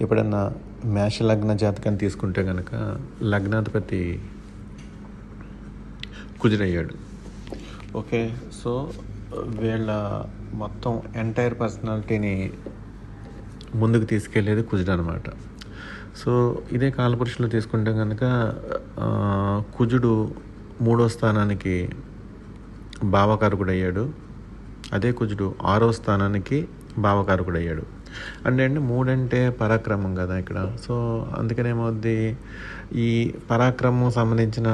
ఎప్పుడన్నా మేష లగ్న జాతకాన్ని తీసుకుంటే కనుక లగ్నాధిపతి కుదిరయ్యాడు ఓకే సో వీళ్ళ మొత్తం ఎంటైర్ పర్సనాలిటీని ముందుకు తీసుకెళ్ళేది కుజుడు అనమాట సో ఇదే కాలపురుషులు తీసుకుంటే కనుక కుజుడు మూడో స్థానానికి భావకారకుడు అయ్యాడు అదే కుజుడు ఆరో స్థానానికి భావకారకుడు అయ్యాడు అంటే అండి మూడంటే పరాక్రమం కదా ఇక్కడ. సో అందుకనేమోది ఈ పరాక్రమం సంబంధించిన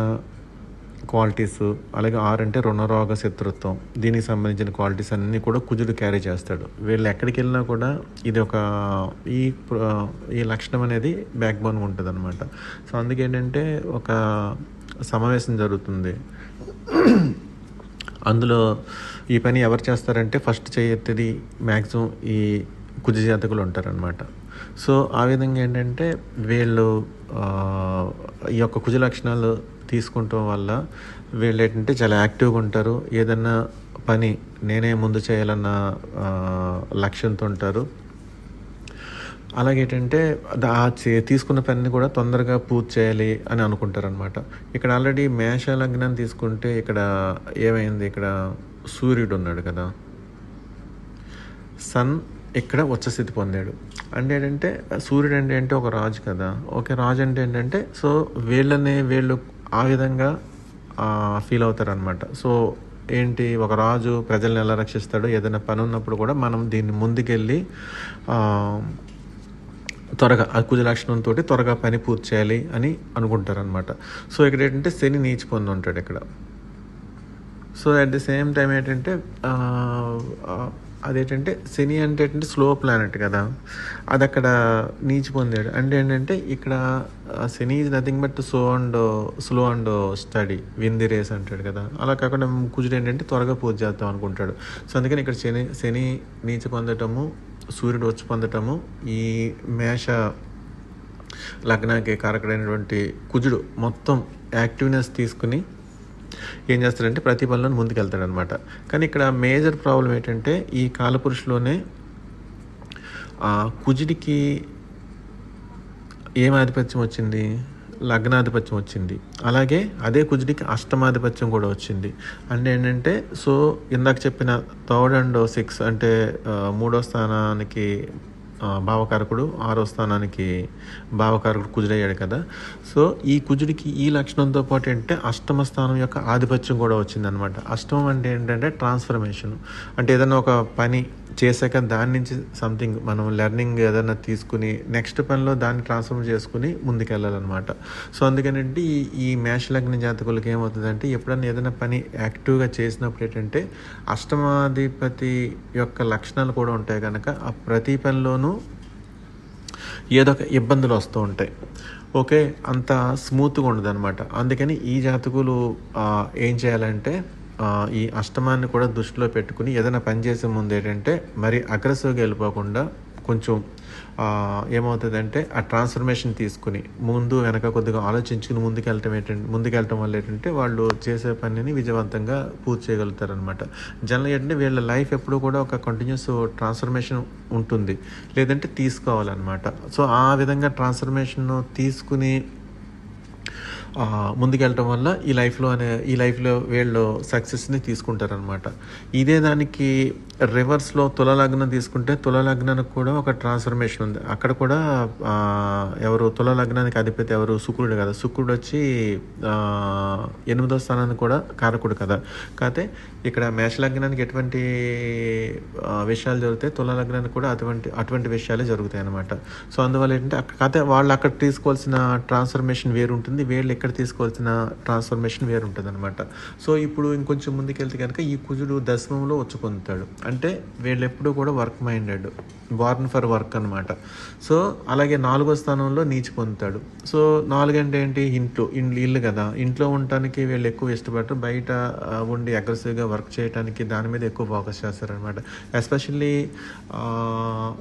క్వాలిటీస్ అలాగే ఆరు అంటే రుణరోగ శత్రుత్వం. దీనికి సంబంధించిన క్వాలిటీస్ అన్నీ కూడా కుజుడు క్యారీ చేస్తాడు. వీళ్ళు ఎక్కడికి వెళ్ళినా కూడా ఇది ఒక ఈ ఈ లక్షణం అనేది బ్యాక్ బోన్ ఉంటుంది అనమాట సో అందుకేంటంటే ఒక సమావేశం జరుగుతుంది. అందులో ఈ పని ఎవరు చేస్తారంటే ఫస్ట్ చేయెత్తేది మ్యాక్సిమం ఈ కుజ జాతకులు ఉంటారనమాట సో ఆ విధంగా ఏంటంటే వీళ్ళు ఈ యొక్క కుజ లక్షణాలు తీసుకుంటాం వల్ల వీళ్ళు ఏంటంటే చాలా యాక్టివ్గా ఉంటారు ఏదన్నా పని నేనే ముందు చేయాలన్న లక్ష్యంతో ఉంటారు అలాగే ఏంటంటే ఆ చే- తీసుకున్న పనిని కూడా తొందరగా పూర్తి చేయాలి అని అనుకుంటారనమాట ఇక్కడ ఆల్రెడీ మేష లగ్నం తీసుకుంటే ఇక్కడ ఏమైంది? ఇక్కడ సూర్యుడు ఉన్నాడు కదా. సన్ ఇక్కడ ఉచ్చస్థితి పొందాడు? అంటే ఏంటంటే సూర్యుడు అంటే ఏంటంటే ఒక రాజు కదా. ఓకే రాజు అంటే ఏంటంటే సో వీళ్ళని వీళ్ళు ఆ విధంగా ఫీల్ అవుతారు అనమాట సో ఏంటి? ఒక రాజు ప్రజల్ని ఎలా రక్షిస్తాడో? ఏదైనా పని ఉన్నప్పుడు కూడా మనం దీన్ని ముందుకెళ్ళి త్వరగా అకుజ లక్షణంతో త్వరగా పని పూర్తి చేయాలి అని అనుకుంటారనమాట సో ఇక్కడ ఏంటంటే శని నీచి పొంది ఉంటాడు ఇక్కడ. So at the same time ఏంటంటే అదేంటంటే శని అంటే ఏంటంటే స్లో ప్లానెట్ కదా. అది అక్కడ నీచి పొందాడు. అంటే ఏంటంటే ఇక్కడ Shani is nothing but so and slow and steady win the race అంటాడు కదా. అలా కాకుండా కుజుడు ఏంటంటే త్వరగా పూజ చేద్దాం అనుకుంటాడు. సో అందుకని ఇక్కడ శని శని నీచి పొందటము సూర్యుడు వచ్చి పొందటము ఈ మేష లగ్నానికి కారకుడైనటువంటి కుజుడు మొత్తం యాక్టివ్నెస్ తీసుకుని ఏం చేస్తాడంటే ప్రతి పనిలో ముందుకెళ్తాడు అనమాట కానీ ఇక్కడ మేజర్ ప్రాబ్లం ఏంటంటే ఈ కాలపురుషులోనే కుజుడికి ఏం ఆధిపత్యం వచ్చింది? లగ్నాధిపత్యం వచ్చింది. అలాగే అదే కుజుడికి అష్టమాధిపత్యం కూడా వచ్చింది. అంటే ఏంటంటే సో ఇందాక చెప్పిన థర్డ్ అండ్ సిక్స్ అంటే మూడో స్థానానికి భావకారకుడు ఆరో స్థానానికి భావకారకుడు కుజుడయ్యాడు కదా. సో ఈ కుజుడికి ఈ లక్షణంతో పాటు ఏంటంటే అష్టమ స్థానం యొక్క ఆధిపత్యం కూడా వచ్చిందనమాట అష్టమం అంటే ఏంటంటే ట్రాన్స్ఫర్మేషన్ అంటే ఏదైనా ఒక పని చేశాక దాని నుంచి సంథింగ్ మనం లెర్నింగ్ ఏదైనా తీసుకుని నెక్స్ట్ పనిలో దాన్ని ట్రాన్స్ఫర్మ్ చేసుకుని ముందుకెళ్ళాలన్నమాట. సో అందుకనంటే ఈ ఈ మేష లగ్న జాతకులకి ఏమవుతుందంటే ఎప్పుడైనా ఏదైనా పని యాక్టివ్గా చేసినప్పుడు ఏంటంటే అష్టమాధిపతి యొక్క లక్షణాలు కూడా ఉంటాయి కనుక ఆ ప్రతి పనిలోనూ ఏదో ఒక ఇబ్బందులు వస్తూ ఉంటాయి. ఓకే? అంత స్మూత్గా ఉండదు అనమాట అందుకని ఈ జాతకులు ఏం చేయాలంటే ఈ అష్టమాన్ని కూడా దృష్టిలో పెట్టుకుని ఏదైనా పని చేసే ముందు ఏంటంటే మరి అగ్రెసివ్గా వెళ్ళిపోకుండా కొంచెం ఏమవుతుందంటే ఆ ట్రాన్స్ఫర్మేషన్ తీసుకుని ముందు వెనక కొద్దిగా ఆలోచించుకుని ముందుకెళ్ళటం ఏంటంటే ముందుకెళ్ళటం వల్ల ఏంటంటే వాళ్ళు చేసే పనిని విజయవంతంగా పూర్తి చేయగలుగుతారనమాట జనరల్ ఏంటంటే వీళ్ళ లైఫ్ ఎప్పుడూ కూడా ఒక కంటిన్యూస్ ట్రాన్స్ఫర్మేషన్ ఉంటుంది. లేదంటే తీసుకోవాలన్నమాట. సో ఆ విధంగా ట్రాన్స్ఫర్మేషన్ తీసుకుని ముందుకెళ్ళటం వల్ల ఈ లైఫ్లో అనే ఈ లైఫ్లో వీళ్ళు సక్సెస్ని తీసుకుంటారనమాట ఇదే దానికి రివర్స్లో తుల లగ్నం తీసుకుంటే తుల లగ్నానికి కూడా ఒక ట్రాన్స్ఫర్మేషన్ ఉంది. అక్కడ కూడా ఎవరు తుల లగ్నానికి అధిపతి ఎవరు? శుక్రుడు కదా. శుక్రుడు వచ్చి ఎనిమిదో స్థానానికి కూడా కారకుడు కదా. కాకపోతే ఇక్కడ మేష లగ్నానికి ఎటువంటి విషయాలు జరుగుతాయి తుల లగ్నానికి కూడా అటువంటి అటువంటి విషయాలే జరుగుతాయి అనమాట సో అందువల్ల ఏంటంటే అక్కడ కాకపోతే వాళ్ళు అక్కడ తీసుకోవాల్సిన ట్రాన్స్ఫర్మేషన్ వేరు ఉంటుంది వీళ్ళు ఇక్కడ తీసుకోవాల్సిన ట్రాన్స్ఫర్మేషన్ వేరు ఉంటుంది అనమాట సో ఇప్పుడు ఇంకొంచెం ముందుకెళ్తే కనుక ఈ కుజుడు దశమంలో వచ్చి పొందుతాడు. అంటే వీళ్ళు ఎప్పుడూ కూడా work minded born for work అనమాట సో అలాగే నాలుగో స్థానంలో నీచి పొందుతాడు. సో నాలుగంటే ఏంటి? ఇంట్లో ఇల్లు ఇల్లు కదా. ఇంట్లో ఉండటానికి వీళ్ళు ఎక్కువ ఇష్టపడరు. బయట ఉండి అగ్రెసివ్గా వర్క్ చేయడానికి దాని మీద ఎక్కువ ఫోకస్ చేస్తారనమాట ఎస్పెషల్లీ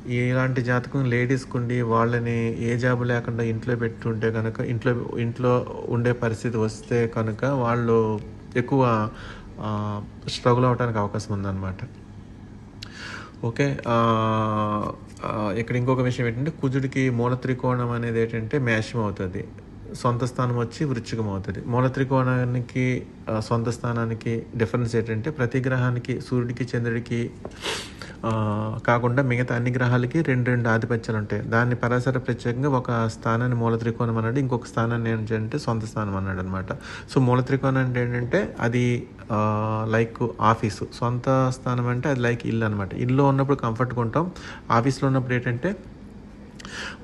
ఇలాంటి జాతకం లేడీస్కి ఉండి వాళ్ళని ఏ జాబ్ లేకుండా ఇంట్లో పెట్టుంటే కనుక ఇంట్లో ఇంట్లో ఉండే పరిస్థితి వస్తే కనుక వాళ్ళు ఎక్కువ స్ట్రగుల్ అవడానికి అవకాశం ఉందన్నమాట. ఓకే ఇక్కడ ఇంకొక విషయం ఏంటంటే కుజుడికి మూల త్రికోణం అనేది ఏంటంటే మేషం అవుతుంది. సొంత స్థానం వచ్చి వృచ్చికం అవుతుంది మూల త్రికోణానికి సొంత స్థానానికి డిఫరెన్స్ ఏంటంటే ప్రతి గ్రహానికి సూర్యుడికి చంద్రుడికి కాకుండా మిగతా అన్ని గ్రహాలకి రెండు రెండు ఆధిపత్యాలు ఉంటాయి. దాన్ని పరాసర ప్రత్యేకంగా ఒక స్థానాన్ని మూల త్రికోణం అన్నాడు ఇంకొక స్థానాన్ని ఏంటంటే సొంత స్థానం అన్నాడు అనమాట సో మూల త్రికోణం అంటే ఏంటంటే అది లైక్ ఆఫీసు సొంత స్థానం అంటే అది లైక్ ఇల్లు అనమాట ఇల్లు ఉన్నప్పుడు కంఫర్ట్గా ఉంటాం. ఆఫీస్లో ఉన్నప్పుడు ఏంటంటే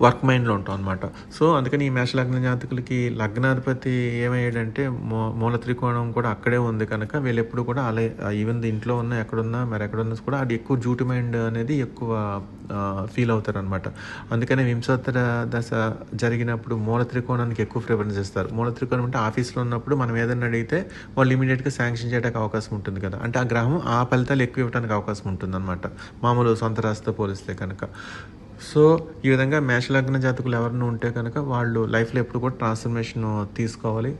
వర్క్ మైండ్లో ఉంటాం అనమాట సో అందుకని ఈ మేష లగ్న జాతకులకి లగ్నాధిపతి ఏమయ్యాడంటే మూ మూల త్రికోణం కూడా అక్కడే ఉంది కనుక వీళ్ళు ఎప్పుడు కూడా అలా ఈవెన్ ఇంట్లో ఉన్న ఎక్కడున్నా మరి ఎక్కడున్నా కూడా అది ఎక్కువ జూటి మైండ్ అనేది ఎక్కువ ఫీల్ అవుతారనమాట అందుకనే వింశోత్తర దశ జరిగినప్పుడు మూల త్రికోణానికి ఎక్కువ ప్రిఫరెన్స్ ఇస్తారు. మూల త్రికోణం అంటే ఆఫీస్లో ఉన్నప్పుడు మనం ఏదైనా అడిగితే వాళ్ళు ఇమీడియట్గా శాంక్షన్ చేయడానికి అవకాశం ఉంటుంది కదా. అంటే ఆ గ్రహం ఆ ఫలితాలు ఎక్కువ ఇవ్వడానికి అవకాశం ఉంటుంది అనమాట మామూలు సొంత రాశితో పోలిస్తే కనుక. సో ఈ విధంగా మేషలగ్న జాతకులు ఎవరైనా ఉంటే కనుక వాళ్ళు లైఫ్లో ఎప్పుడు కూడా ట్రాన్స్ఫర్మేషన్ తీసుకోవాలి.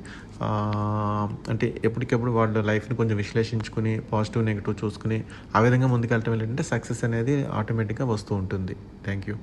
అంటే ఎప్పటికెప్పుడు వాళ్ళ లైఫ్ని కొంచెం విశ్లేషించుకుని పాజిటివ్ నెగిటివ్ చూసుకుని ఆ విధంగా ముందుకెళ్ళటం ఏంటంటే సక్సెస్ అనేది ఆటోమేటిక్గా వస్తూ ఉంటుంది. Thank you.